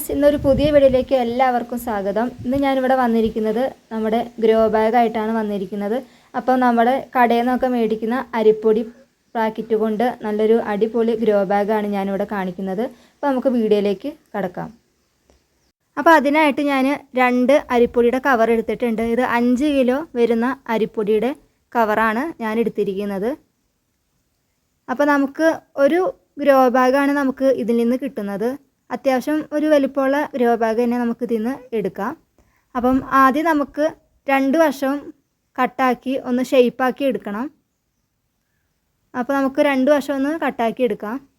Friends ഇന്നൊരു പുതിയ വീഡിയോയിലേക്ക് എല്ലാവർക്കും സ്വാഗതം. ഇന്ന് ഞാനിവിടെ വന്നിരിക്കുന്നത് നമ്മുടെ ഗ്രോ ബാഗായിട്ടാണ് വന്നിരിക്കുന്നത്. അപ്പോൾ നമ്മുടെ കടയിൽ നിന്നൊക്കെ മേടിക്കുന്ന അരിപ്പൊടി പാക്കറ്റ് കൊണ്ട് നല്ലൊരു അടിപൊളി ഗ്രോ ബാഗാണ് ഞാനിവിടെ കാണിക്കുന്നത്. അപ്പോൾ നമുക്ക് വീഡിയോയിലേക്ക് കടക്കാം. അപ്പോൾ അതിനായിട്ട് ഞാൻ രണ്ട് അരിപ്പൊടിയുടെ കവർ എടുത്തിട്ടുണ്ട്. ഇത് അഞ്ച് കിലോ വരുന്ന അരിപ്പൊടിയുടെ കവറാണ് ഞാൻ എടുത്തിരിക്കുന്നത്. അപ്പോൾ നമുക്ക് ഒരു ഗ്രോ ബാഗാണ് നമുക്ക് ഇതിൽ നിന്ന് കിട്ടുന്നത്. അത്യാവശ്യം ഒരു വലിപ്പമുള്ള ബാഗ് തന്നെ നമുക്ക് ഇതിൽ നിന്ന് എടുക്കാം. അപ്പം ആദ്യം നമുക്ക് രണ്ട് വശവും കട്ടാക്കി ഒന്ന് ഷെയ്പ്പാക്കി എടുക്കണം. അപ്പോൾ നമുക്ക് രണ്ട് വശം ഒന്ന് കട്ടാക്കി എടുക്കാം.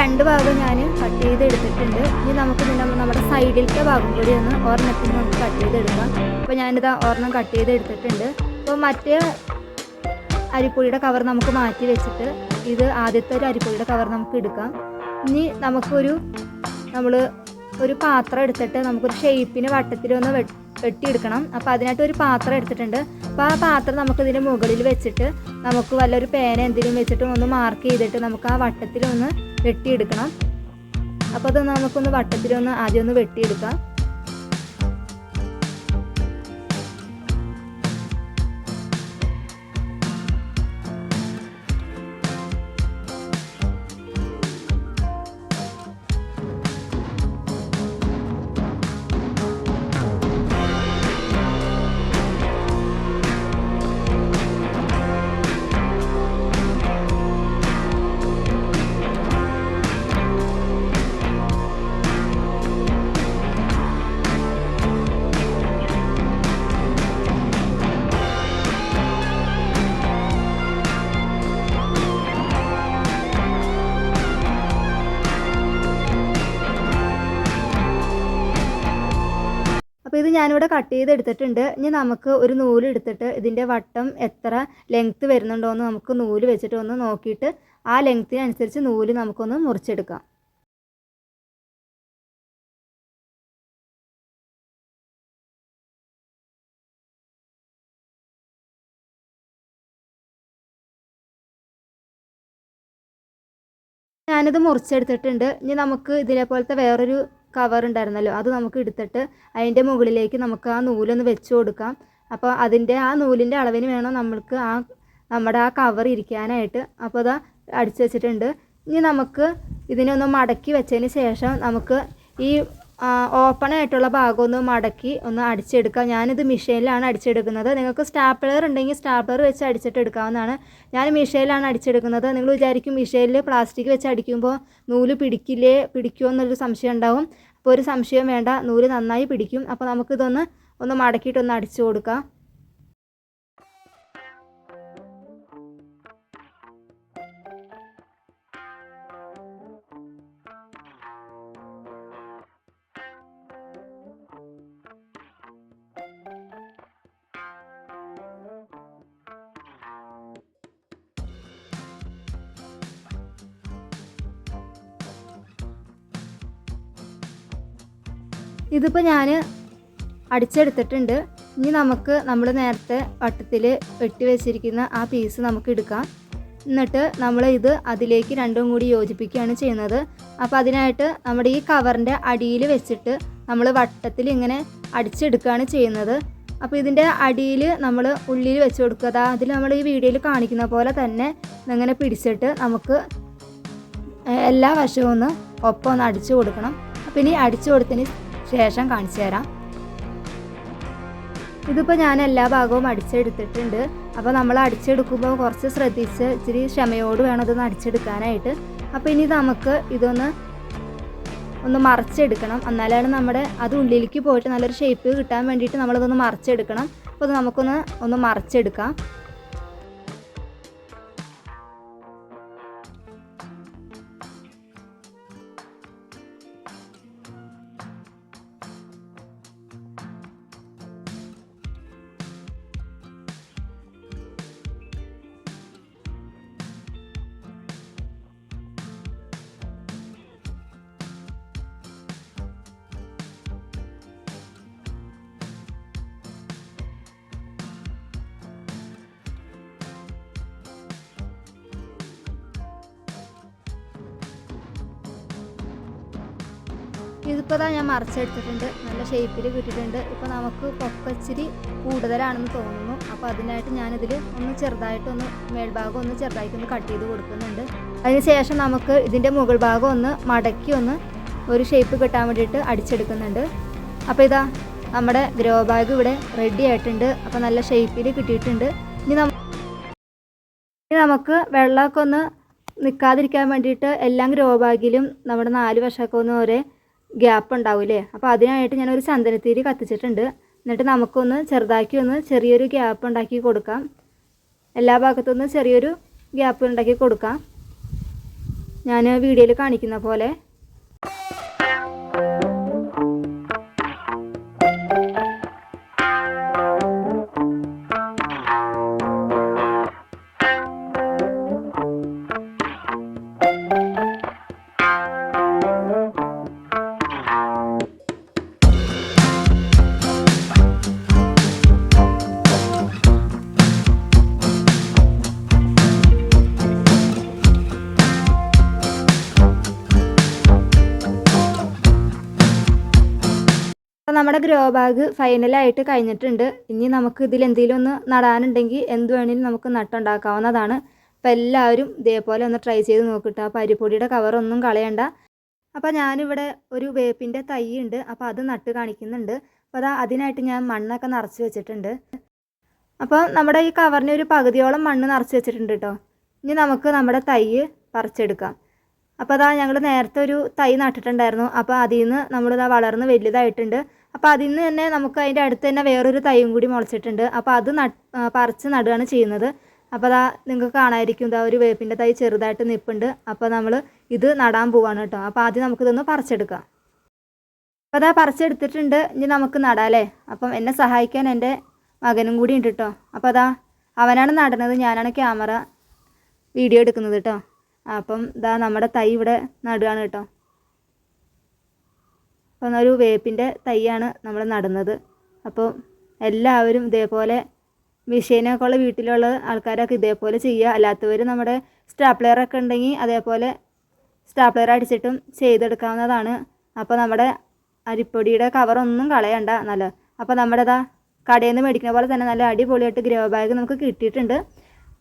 രണ്ട് ഭാഗം ഞാൻ കട്ട് ചെയ്ത് എടുത്തിട്ടുണ്ട്. ഇനി നമുക്ക് പിന്നെ നമ്മുടെ സൈഡിലത്തെ ഭാഗം കൂടി ഒന്ന് ഒരെണ്ണത്തിൽ നമുക്ക് കട്ട് ചെയ്തെടുക്കാം അപ്പോൾ ഞാനിത് ഓർണം കട്ട് ചെയ്ത് എടുത്തിട്ടുണ്ട്. അപ്പോൾ മറ്റേ അരിപ്പൊടിയുടെ കവർ നമുക്ക് മാറ്റി വെച്ചിട്ട് ഇത് ആദ്യത്തെ ഒരു അരിപ്പൊടിയുടെ കവർ നമുക്ക് എടുക്കാം. ഇനി നമുക്കൊരു നമ്മൾ ഒരു പാത്രം എടുത്തിട്ട് നമുക്കൊരു ഷേപ്പിന് വട്ടത്തിലൊന്ന് വെട്ടിയെടുക്കണം. അപ്പോൾ അതിനായിട്ട് ഒരു പാത്രം എടുത്തിട്ടുണ്ട്. അപ്പോൾ ആ പാത്രം നമുക്ക് ഇതിന്റെ മുകളിൽ വെച്ചിട്ട് നമുക്ക് വല്ലൊരു പേന എന്തെങ്കിലും വെച്ചിട്ട് ഒന്ന് മാർക്ക് ചെയ്തിട്ട് നമുക്ക് ആ വട്ടത്തിലൊന്ന് വെട്ടിയെടുക്കണം. അപ്പോൾ അത് നമുക്കൊന്ന് വട്ടത്തിലൊന്ന് ആദ്യം ഒന്ന് വെട്ടിയെടുക്കാം. ഇത് ഞാനിവിടെ കട്ട് ചെയ്ത് എടുത്തിട്ടുണ്ട്. ഇനി നമുക്ക് ഒരു നൂൽ എടുത്തിട്ട് ഇതിന്റെ വട്ടം എത്ര ലെങ്ത്ത് വരുന്നുണ്ടോ എന്ന് നമുക്ക് നൂൽ വെച്ചിട്ട് ഒന്ന് നോക്കിയിട്ട് ആ ലെങ്ത്തിനനുസരിച്ച് നൂൽ നമുക്കൊന്ന് മുറിച്ചെടുക്കാം. ഞാനിത് മുറിച്ചെടുത്തിട്ടുണ്ട്. ഇനി നമുക്ക് ഇതിനെ പോലത്തെ വേറൊരു കവർ ഉണ്ടായിരുന്നല്ലോ. അത് നമുക്ക് എടുത്തിട്ട് അതിന്റെ മുകളിലേക്ക് നമുക്ക് ആ നൂലൊന്ന് വെച്ച് കൊടുക്കാം. അപ്പോൾ അതിന്റെ ആ നൂലിന്റെ അളവിന് വേണം നമ്മൾക്ക് ആ നമ്മുടെ ആ കവർ ഇരിക്കാനായിട്ട്. അപ്പോൾ അതാ അടിച്ചു വെച്ചിട്ടുണ്ട്. ഇനി നമുക്ക് ഇതിനെ ഒന്ന് മടക്കി വെച്ചതിന് ശേഷം നമുക്ക് ഈ ഓപ്പൺ ആയിട്ടുള്ള ഭാഗം ഒന്ന് മടക്കി ഒന്ന് അടിച്ചെടുക്കാം. ഞാനിത് മിഷീനിലാണ് അടിച്ചെടുക്കുന്നത്. നിങ്ങൾക്ക് സ്റ്റാപ്ലർ ഉണ്ടെങ്കിൽ സ്റ്റാപ്ലർ വെച്ച് അടിച്ചിട്ട് എടുക്കാവുന്നതാണ് ഞാൻ മിഷീനിലാണ് അടിച്ചെടുക്കുന്നത്. നിങ്ങൾ വിചാരിക്കും മിഷീനിൽ പ്ലാസ്റ്റിക് വെച്ച് അടിക്കുമ്പോൾ നൂൽ പിടിക്കില്ലേ പിടിക്കുമോ എന്നൊരു സംശയം ഉണ്ടാവും. അപ്പോൾ ഒരു സംശയം വേണ്ട നൂൽ നന്നായി പിടിക്കും. അപ്പോൾ നമുക്കിതൊന്ന് ഒന്ന് മടക്കിയിട്ടൊന്ന് അടിച്ചു കൊടുക്കാം. ഇതിപ്പോൾ ഞാൻ അടിച്ചെടുത്തിട്ടുണ്ട്. ഇനി നമുക്ക് നമ്മൾ നേരത്തെ വട്ടത്തിൽ വെട്ടി വെച്ചിരിക്കുന്ന ആ പീസ് നമുക്ക് എടുക്കാം. എന്നിട്ട് നമ്മൾ ഇത് അതിലേക്ക് രണ്ടും കൂടി യോജിപ്പിക്കുകയാണ് ചെയ്യുന്നത്. അപ്പോൾ അതിനായിട്ട് നമ്മുടെ ഈ കവറിന്റെ അടിയിൽ വെച്ചിട്ട് നമ്മൾ വട്ടത്തിൽ ഇങ്ങനെ അടിച്ചെടുക്കുകയാണ് ചെയ്യുന്നത്. അപ്പോൾ ഇതിന്റെ അടിയിൽ നമ്മൾ ഉള്ളിൽ വെച്ച് കൊടുക്കുക. അതാ അതിൽ നമ്മൾ ഈ വീഡിയോയിൽ കാണിക്കുന്ന പോലെ തന്നെ ഇങ്ങനെ പിടിച്ചിട്ട് നമുക്ക് എല്ലാ വശവും ഒന്ന് ഒപ്പം ഒന്ന് അടിച്ചു കൊടുക്കണം. അപ്പോൾ ഇനി അടിച്ചു കൊടുത്തതിന് ശേഷം കാണിച്ചു തരാം. ഇതിപ്പോൾ ഞാൻ എല്ലാ ഭാഗവും അടിച്ചെടുത്തിട്ടുണ്ട്. അപ്പോൾ നമ്മൾ അടിച്ചെടുക്കുമ്പോൾ കുറച്ച് ശ്രദ്ധിച്ച് ഇച്ചിരി ക്ഷമയോട് വേണം ഇതൊന്ന് അടിച്ചെടുക്കാനായിട്ട്. അപ്പോൾ ഇനി നമുക്ക് ഇതൊന്ന് ഒന്ന് മറിച്ചെടുക്കണം. എന്നാലാണ് നമ്മുടെ അത് ഉള്ളിലേക്ക് പോയിട്ട് നല്ലൊരു ഷേപ്പ് കിട്ടാൻ വേണ്ടിയിട്ട് നമ്മളിതൊന്ന് മറിച്ചെടുക്കണം. അപ്പോൾ ഇത് നമുക്കൊന്ന് ഒന്ന് മറച്ചെടുക്കാം. ഇതിപ്പോൾ തന്നെ ഞാൻ മറച്ചെടുത്തിട്ടുണ്ട്. നല്ല ഷേപ്പിൽ കിട്ടിയിട്ടുണ്ട്. ഇപ്പോൾ നമുക്ക് പൊക്കച്ചിരി കൂടുതലാണെന്ന് തോന്നുന്നു. അപ്പോൾ അതിനായിട്ട് ഞാനിതിൽ ഒന്ന് ചെറുതായിട്ടൊന്ന് മേൽഭാഗം ഒന്ന് ചെറുതായിട്ടൊന്ന് കട്ട് ചെയ്ത് കൊടുക്കുന്നുണ്ട്. അതിനുശേഷം നമുക്ക് ഇതിന്റെ മുകൾ ഭാഗം ഒന്ന് മടക്കി ഒന്ന് ഒരു ഷേപ്പ് കിട്ടാൻ വേണ്ടിയിട്ട് അടിച്ചെടുക്കുന്നുണ്ട്. അപ്പോൾ ഇതാ നമ്മുടെ ഗ്രോ ബാഗ് ഇവിടെ റെഡി ആയിട്ടുണ്ട്. അപ്പോൾ നല്ല ഷേപ്പിൽ കിട്ടിയിട്ടുണ്ട്. ഇനി ഇനി നമുക്ക് വെള്ളമൊക്കെ ഒന്ന് നിൽക്കാതിരിക്കാൻ വേണ്ടിയിട്ട് എല്ലാം ഗ്രോ ബാഗിലും നമ്മുടെ നാല് വശമൊക്കെ ഒന്ന് ഒരേ ഗ്യാപ്പ് ഉണ്ടാവില്ലേ അപ്പോൾ അതിനായിട്ട് ഞാനൊരു ചന്ദനത്തിരി കത്തിച്ചിട്ടുണ്ട്. എന്നിട്ട് നമുക്കൊന്ന് ചെറുതാക്കി ഒന്ന് ചെറിയൊരു ഗ്യാപ്പ് ഉണ്ടാക്കി കൊടുക്കാം. എല്ലാ ഭാഗത്തുനിന്ന് ചെറിയൊരു ഗ്യാപ്പ് ഉണ്ടാക്കി കൊടുക്കാം. ഞാൻ വീഡിയോയിൽ കാണിക്കുന്ന പോലെ അപ്പോൾ നമ്മുടെ ഗ്രോ ബാഗ് ഫൈനലായിട്ട് കഴിഞ്ഞിട്ടുണ്ട്. ഇനി നമുക്ക് ഇതിൽ എന്തെങ്കിലും ഒന്ന് നടാനുണ്ടെങ്കിൽ എന്ത് വേണമെങ്കിലും നമുക്ക് നട്ടുണ്ടാക്കാവുന്നതാണ്. അപ്പോൾ എല്ലാവരും ഇതേപോലെ ഒന്ന് ട്രൈ ചെയ്ത് നോക്കിട്ട്. ആ പരിപ്പൊടിയുടെ കവറൊന്നും കളയണ്ട. അപ്പോൾ ഞാനിവിടെ ഒരു വേപ്പിന്റെ തൈ ഉണ്ട്. അപ്പോൾ അത് നട്ട് കാണിക്കുന്നുണ്ട്. അപ്പോൾ അതാ അതിനായിട്ട് ഞാൻ മണ്ണൊക്കെ നിറച്ച് വെച്ചിട്ടുണ്ട്. അപ്പോൾ നമ്മുടെ ഈ കവറിന് ഒരു പകുതിയോളം മണ്ണ് നിറച്ച് വെച്ചിട്ടുണ്ട് കേട്ടോ ഇനി നമുക്ക് നമ്മുടെ തൈ പറിച്ചെടുക്കാം. അപ്പോൾ അതാ ഞങ്ങൾ നേരത്തെ ഒരു തൈ നട്ടിട്ടുണ്ടായിരുന്നു. അപ്പോൾ അതിൽ നിന്ന് നമ്മളിതാ വളർന്ന് വലുതായിട്ടുണ്ട്. അപ്പോൾ അതിൽ നിന്ന് തന്നെ നമുക്ക് അതിന്റെ അടുത്ത് തന്നെ വേറൊരു തൈയും കൂടി മുളച്ചിട്ടുണ്ട്. അപ്പോൾ അത് നട്ട് പറിച്ച് നടുകയാണ് ചെയ്യുന്നത്. അപ്പോൾ അതാ നിങ്ങൾക്ക് കാണാതിരിക്കും ഇതാ ഒരു വേപ്പിന്റെ തൈ ചെറുതായിട്ട് നിൽപ്പുണ്ട് അപ്പോൾ നമ്മൾ ഇത് നടാൻ പോവാണ് കേട്ടോ. അപ്പോൾ ആദ്യം നമുക്കിതൊന്ന് പറിച്ചെടുക്കാം. അപ്പോൾ അതാ പറിച്ചെടുത്തിട്ടുണ്ട്. ഇനി നമുക്ക് നടാല്ലേ അപ്പം എന്നെ സഹായിക്കാൻ എന്റെ മകനും കൂടി ഉണ്ട് കേട്ടോ. അപ്പോൾ അതാ അവനാണ് നടുന്നത് ഞാനാണ് ക്യാമറ വീഡിയോ എടുക്കുന്നത് കേട്ടോ. അപ്പം ഇതാ നമ്മുടെ തൈ ഇവിടെ നടുകയാണ് കേട്ടോ. ഒരു വേപ്പിന്റെ തൈയാണ് നമ്മൾ നടുന്നത്. അപ്പോൾ എല്ലാവരും ഇതേപോലെ മെഷീനൊക്കെ ഉള്ള വീട്ടിലുള്ള ആൾക്കാരൊക്കെ ഇതേപോലെ ചെയ്യുക. അല്ലാത്തവർ നമ്മുടെ സ്റ്റാപ്ലെയറൊക്കെ ഉണ്ടെങ്കിൽ അതേപോലെ സ്റ്റാപ്ലെയർ അടിച്ചിട്ടും ചെയ്തെടുക്കാവുന്നതാണ്. അപ്പോൾ നമ്മുടെ അരിപ്പൊടിയുടെ കവറൊന്നും കളയണ്ട. നല്ല അപ്പോൾ നമ്മുടെ ഇതാ കടയിൽ നിന്ന് മേടിക്കുന്ന പോലെ തന്നെ നല്ല അടിപൊളിയായിട്ട് ഗ്രോ ബാഗ് നമുക്ക് കിട്ടിയിട്ടുണ്ട്.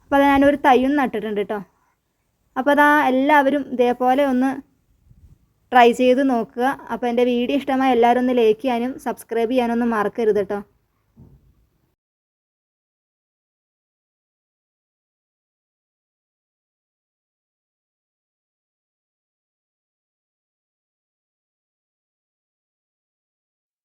അപ്പോൾ അത് ഞാനൊരു തയ്യും നട്ടിട്ടുണ്ട് കേട്ടോ. അപ്പോൾ അതാ എല്ലാവരും ഇതേപോലെ ഒന്ന് ട്രൈ ചെയ്ത് നോക്കുക. അപ്പോൾ എന്റെ വീഡിയോ ഇഷ്ടമായ എല്ലാവരും ഒന്ന് ലൈക്ക് ചെയ്യാനും സബ്സ്ക്രൈബ് ചെയ്യാനൊന്നും മറക്കരുത് കേട്ടോ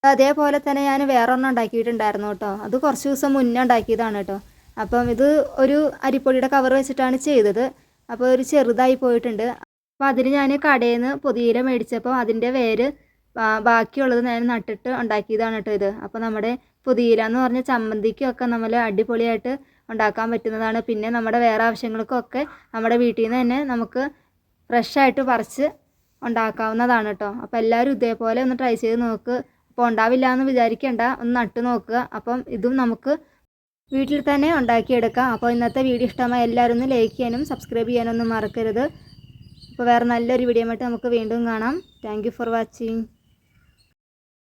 അതേപോലെ തന്നെ ഞാൻ വേറൊന്നും ഉണ്ടാക്കിയിട്ടുണ്ടായിരുന്നു കേട്ടോ അത് കുറച്ച് ദിവസം മുന്നേ ഉണ്ടാക്കിയതാണ് കേട്ടോ അപ്പം ഇത് ഒരു അരിപ്പൊടിയുടെ കവർ വെച്ചിട്ടാണ് ചെയ്തത്. അപ്പോൾ ഒരു ചെറുതായി പോയിട്ടുണ്ട്. അപ്പോൾ അതിന് ഞാൻ കടയിൽ നിന്ന് പുതിയില മേടിച്ചപ്പോൾ അതിന്റെ വേര് ബാക്കിയുള്ളത് ഞാൻ നട്ടിട്ട് ഉണ്ടാക്കിയതാണ് കേട്ടോ ഇത്. അപ്പോൾ നമ്മുടെ പുതിയില എന്ന് പറഞ്ഞ ചമ്മന്തിക്കൊക്കെ നമ്മൾ അടിപൊളിയായിട്ട് ഉണ്ടാക്കാൻ പറ്റുന്നതാണ്. പിന്നെ നമ്മുടെ വേറെ ആവശ്യങ്ങൾക്കൊക്കെ നമ്മുടെ വീട്ടിൽ നിന്ന് തന്നെ നമുക്ക് ഫ്രഷായിട്ട് പറിച്ച് ഉണ്ടാക്കാവുന്നതാണ് കേട്ടോ അപ്പോൾ എല്ലാവരും ഇതേപോലെ ഒന്ന് ട്രൈ ചെയ്ത് നോക്ക്. അപ്പോൾ ഉണ്ടാവില്ല എന്ന് വിചാരിക്കേണ്ട. ഒന്ന് നട്ട് നോക്കുക അപ്പം ഇതും നമുക്ക് വീട്ടിൽ തന്നെ ഉണ്ടാക്കിയെടുക്കാം. അപ്പോൾ ഇന്നത്തെ വീഡിയോ ഇഷ്ടമായ എല്ലാവരും ഒന്ന് ലൈക്ക് ചെയ്യാനും സബ്സ്ക്രൈബ് ചെയ്യാനൊന്നും മറക്കരുത്. അപ്പോൾ വേറെ നല്ലൊരു വീഡിയോ ആയിട്ട് നമുക്ക് വീണ്ടും കാണാം. Thank for watching